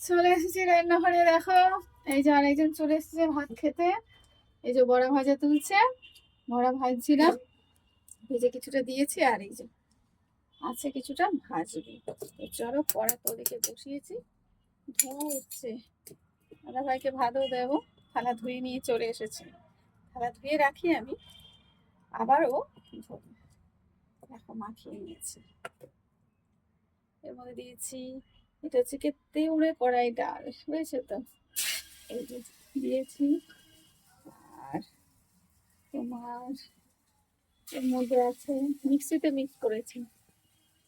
চলে এসেছি রান্নাঘরে, দেখো। এই যে আরেকজন চলে এসেছে ভাত খেতে। এই যে বড়া ভাজা তুলছে, বড়া ভাজছিলাম। ভেজে কিছুটা দিয়েছি আর এই যে আছে কিছুটা ভাজবে। তো চলো পরে তোদেরকে বসিয়েছি। ধোয়া হচ্ছে দাদা ভাইকে ভাতও দেবো। থালা ধুয়ে নিয়ে চলে এসেছে। থালা ধুয়ে রাখি আমি। আবারও দেখো মাখিয়ে নিয়েছি। এর মধ্যে দিয়েছি এটা হচ্ছে কি তেউড়ে কড়াই ডাল, বুঝেছ তো? এই যে দিয়েছি, আর তোমার এর মধ্যে আছে মিক্সিতে মিক্স করেছি।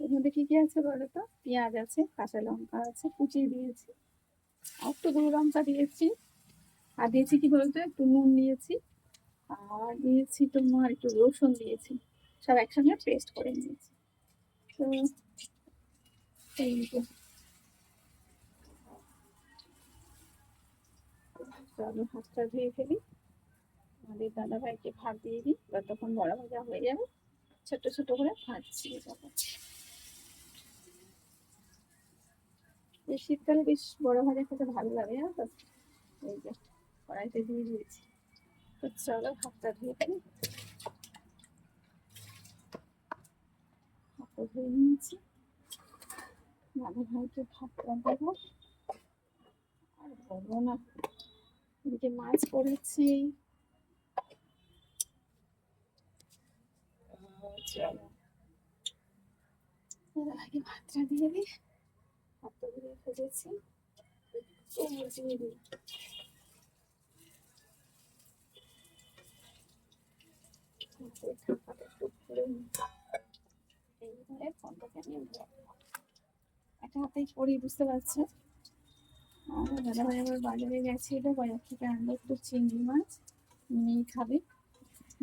এর মধ্যে কি কি আছে বলো তো? পেঁয়াজ আছে, কাঁচা লঙ্কা আছে কুচিয়ে দিয়েছি একটু গুঁড়ো লঙ্কা দিয়েছি, আর দিয়েছি কি বলতো? একটু নুন দিয়েছি, আর দিয়েছি তোমার একটু রসুন দিয়েছি, সব একসঙ্গে পেস্ট করে নিয়েছি। তো এই যে চলো হাতটা ধুয়ে ফেলি। আমাদের দাদা ভাইকে ভাত দিয়ে দিই, এবার তখন বড় ভাজা হয়ে যাবে। ছোট ছোট করে ভাজছি তখন এই শীতকালে বেশ বড় ভাজা খেতে ভালো লাগে, জানো তো? এই যে কড়াইতে দিয়ে দিয়েছি। তো চলো ভাতটা ধুয়ে ফেলি। হাতটা ধুয়ে নিয়েছি। দাদা ভাইকে ভাতটা দেবো। আর বলব না। মাছ এবার আগে ভাতটা দিয়ে দিই ভাতটা দিয়ে খুলে নিই। এইবারে ফোনটাকে আমি একটা হাতেই পড়ি, বুঝতে পারছ? দাদা ভাই আবার বাজারে গেছিল বাজার থেকে আনলো একটু চিংড়ি মাছ, মেয়ে খাবে।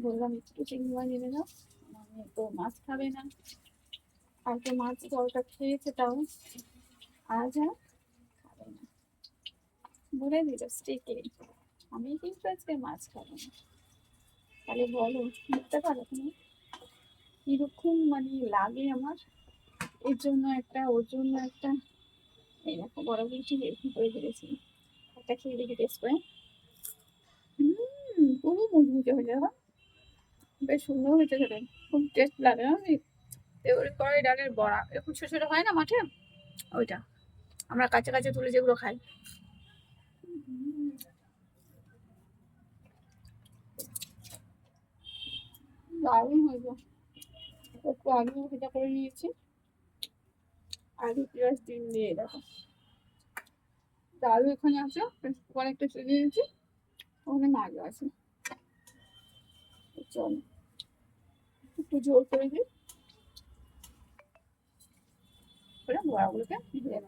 বললাম, একটু চিংড়ি মাছ এনে দাও। মানে তো মাছ খাবে না। কালকে মাছ জলটা খেয়েছে তাও। আজ আর খাবে না। বলে দিল স্টিকে আমি কিন্তু আজকে মাছ খাব না। তাহলে বলো, বুঝতে পারো তুমি? কীরকম মানে লাগে আমার? এর জন্য একটা, ওর জন্য একটা এই দেখো, বড় এরকম করে ফেলেছি একটা খেয়ে দেখি টেস্ট করে। হুম, পুরো হয়ে যাবে বেশ সুন্দর হয়েছে খেতে। খুব টেস্ট লাগে আমি কড়াই ডালের বড়া, এরকম ছোটো ছোটো হয় না মাঠে? ওইটা। আমরা কাছে কাছে তুলে যেগুলো খাই। দারুণ হয়েছে। একটু আলু ভেজা করে নিয়েছি। আলু পেঁয়াজ ডিম নিয়ে দেখো। আলু এখানে আছে অনেকটা চলে দিয়েছি ওখানে মাছ আছে। চল, একটু জোর করে দিই বড়াগুলোকে নেব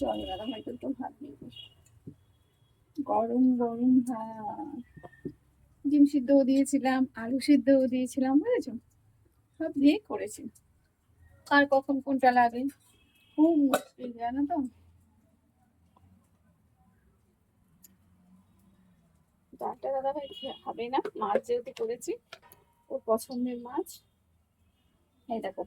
চল দাদা একটু দিয়ে গরম গরম ডিম সিদ্ধও দিয়েছিলাম, আলু সিদ্ধও দিয়েছিলাম, বুঝেছ? সব দিয়ে করেছি। কার কখন কোনটা লাগে? খুব মুশকিল, জানো তো? ডালটা দাদা ভাই খাবে না, মাছ যেহেতু করেছি, ওর পছন্দের মাছ। এই দেখো